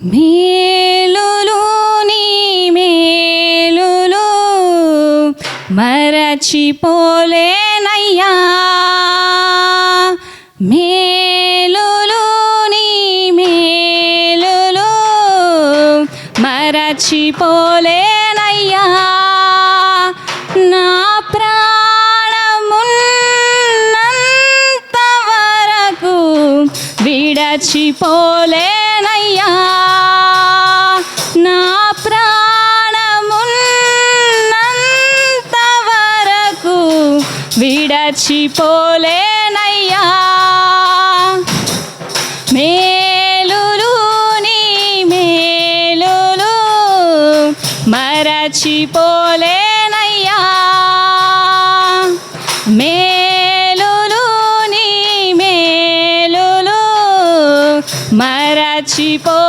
మేలులు నీ మేలులు మరచిపోలేనయ్యా. మేలులు నీ మేలులు మరచిపోలేనయ్యా. నా ప్రాణమున్నంత వరకు విడచిపోలే మర్చిపోలేనయ్యా. మేలులు నీ మేలులు మరచిపోలేనయ్యా. మేలులు నీ మేలులు మరచిపో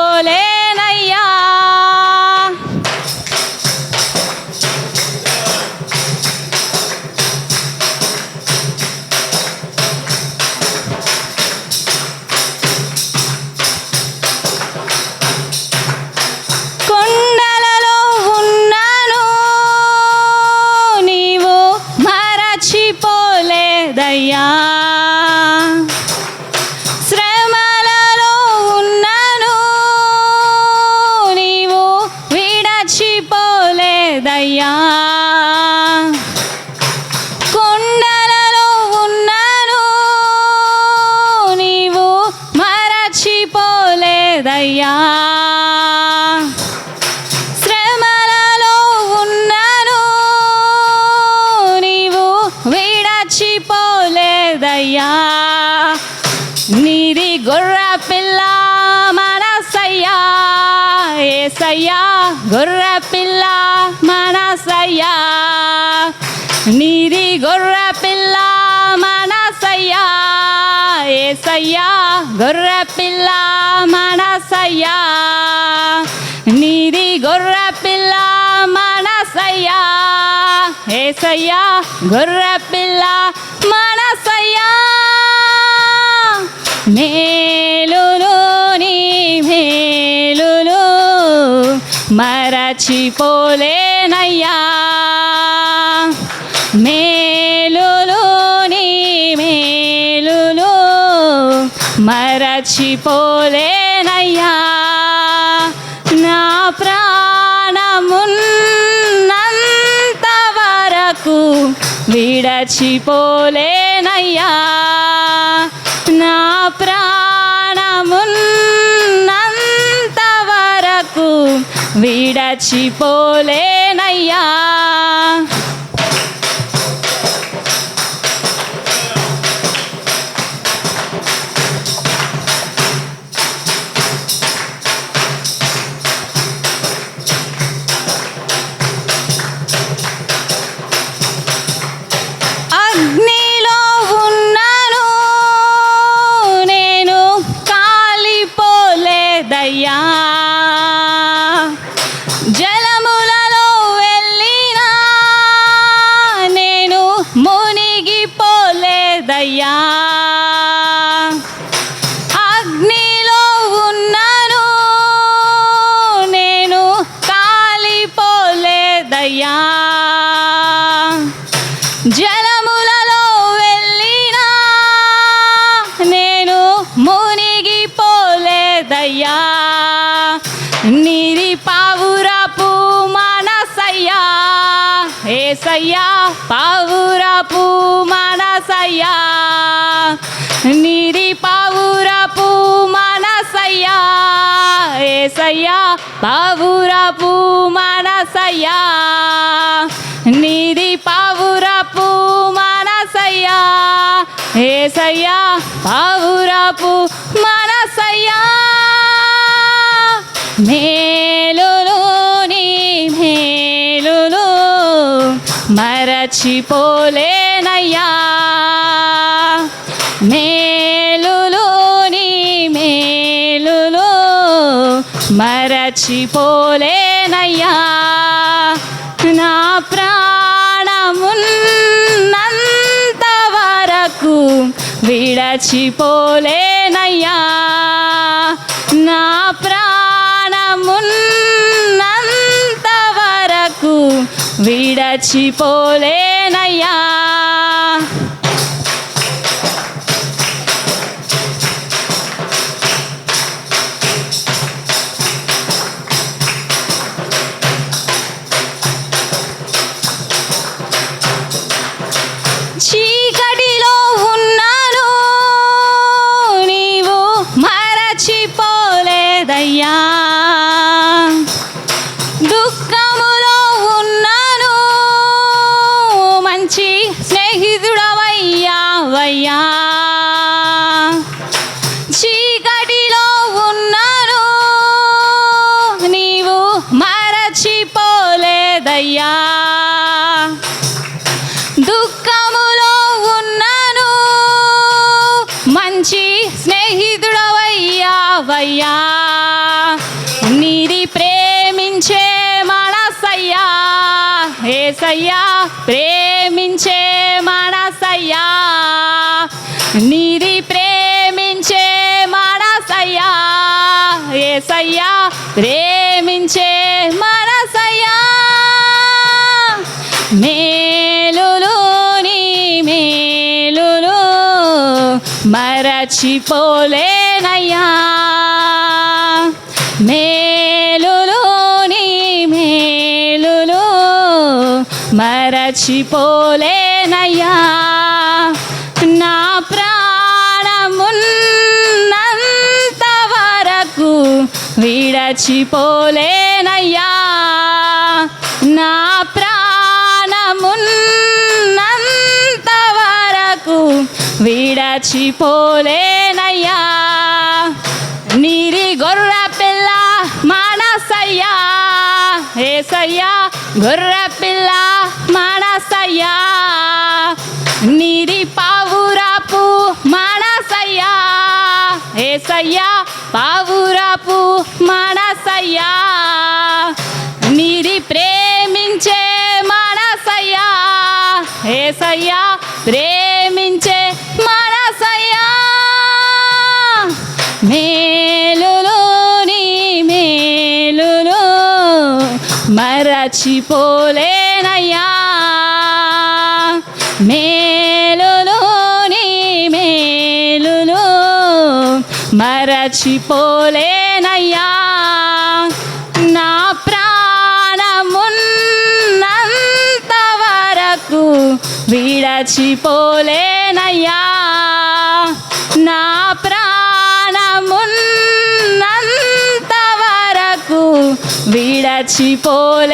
ఏసయ్యా గొర్రె పిల్ల మనసయ్యా. నీది గొర్రె పిల్ల మనసయ్యా. ఏసయ్యా గొర్రె పిల్ల మనసయ్యా. నీది గొర్రె పిల్ల మనసయ్యా. ఏసయ్యా గొర్రె పిల్ల మనసయ్యా. మేలును నీ మేలు మరచిపోలేనయ్యా మేలులు నీ మేలులు మరచిపోలేనయ్యా నా ప్రాణమున్నంత వరకు విడచిపోలేనయ్యా. నా ప్రా విడచిపోలేనయ్యా. ఏసయ్యా పావురపు మనసయ్యా. నీరి పావురపు మనసయ్యా. ఏసయ్యా పావురపు మనసయ్యా. నీది పావురపు మనసయ్యా. ఏసయ్యా పావురపు మనసయ్యా. మేలులు మరచిపోలేనయ్యా. మేలులు నీ మేలులు మరచిపోలేనయ్యా. నా ప్రాణమున్నంత వరకు విడచిపోలేనయ్యా. నా ప్రా విడచిపోలేనయ్యా. ప్రేమించే మనసయ్యా. నీది ప్రేమించే మనసయ్యా. ఏసయ్యా ప్రేమించే మనసయ్యా. మేలులు నీ మేలులు మరచిపోలేనయ్యా. మరచిపోలేనయ్యా నా ప్రాణమున్నంత వరకు విడచిపోలేనయ్యా. నా ప్రాణమున్నంత వరకు విడచిపోలేనయ్యా. నీరి గొర్ర పిల్ల మానసయ్యా. ఏసయ్యా గొర్ర పిల్ల మానసయ్యా నిరి పావురాపు మానసయ్యా ఏసయ్యా పావురాపు మానసయ్యా నిరి ప్రేమించే మనసయ్యా ఏసయ్యా ప్రేమించే మనసయ్యా. మేలులు నీ మేలులు మేలులోని మేలులు మరచిపోలేనయ్యా. నా ప్రాణమున్నంత వరకు విడచిపోలేనయ్యా. నా ప్రాణమున్నంత వరకు విడచిపోలేనయ్యా.